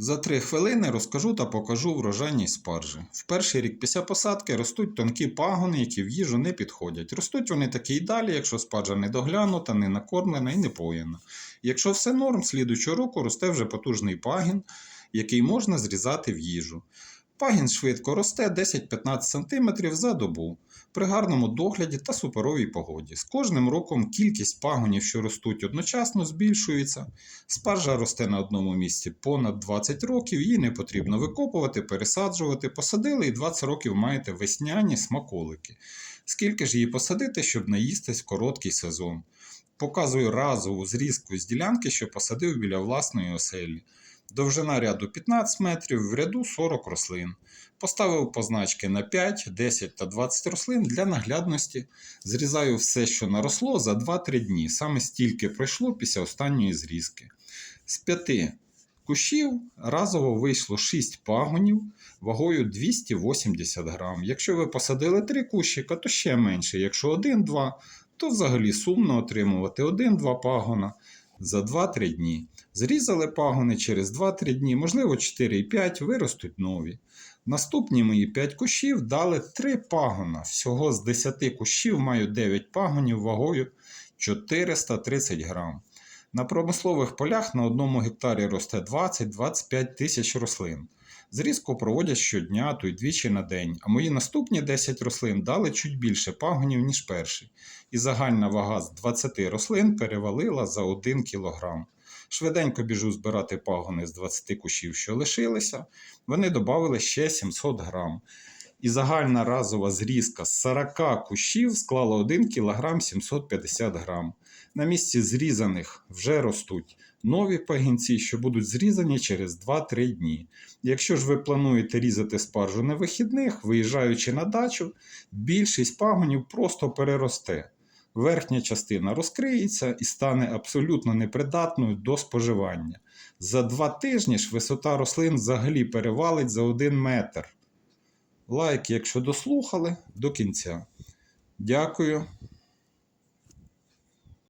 За три хвилини розкажу та покажу врожайність спаржі. В перший рік після посадки ростуть тонкі пагони, які в їжу не підходять. Ростуть вони такі й далі, якщо спаржа не доглянута, не накормлена і не поїна. Якщо все норм, слідуючого року росте вже потужний пагін, який можна зрізати в їжу. Пагін швидко росте 10-15 см за добу при гарному догляді та суперовій погоді. З кожним роком кількість пагонів, що ростуть одночасно, збільшується. Спаржа росте на одному місці понад 20 років, її не потрібно викопувати, пересаджувати. Посадили і 20 років маєте весняні смаколики. Скільки ж її посадити, щоб наїстись в короткий сезон? Показую разову зрізку з ділянки, що посадив біля власної оселі. Довжина ряду 15 метрів, в ряду 40 рослин. Поставив позначки на 5, 10 та 20 рослин для наглядності. Зрізаю все, що наросло, за 2-3 дні. Саме стільки пройшло після останньої зрізки. З 5 кущів разово вийшло 6 пагонів вагою 280 грам. Якщо ви посадили 3 кущика, то ще менше. Якщо 1-2, то взагалі сумно отримувати 1-2 пагона за 2-3 дні. Зрізали пагони через 2-3 дні, можливо 4-5, виростуть нові. Наступні мої 5 кущів дали 3 пагона. Всього з 10 кущів маю 9 пагонів вагою 430 грам. На промислових полях на одному гектарі росте 20-25 тисяч рослин. Зрізку проводять щодня, то й двічі на день, а мої наступні 10 рослин дали чуть більше пагонів, ніж перший, і загальна вага з 20 рослин перевалила за 1 кг. Швиденько біжу збирати пагони з 20 кущів, що лишилися. Вони додали ще 700 грам. І загальна разова зрізка з 40 кущів склала 1 кг 750 грам. На місці зрізаних вже ростуть нові пагінці, що будуть зрізані через 2-3 дні. Якщо ж ви плануєте різати спаржу на вихідних, виїжджаючи на дачу, більшість пагонів просто переросте. Верхня частина розкриється і стане абсолютно непридатною до споживання. За два тижні ж висота рослин взагалі перевалить за 1 метр. Лайк, якщо дослухали до кінця. Дякую.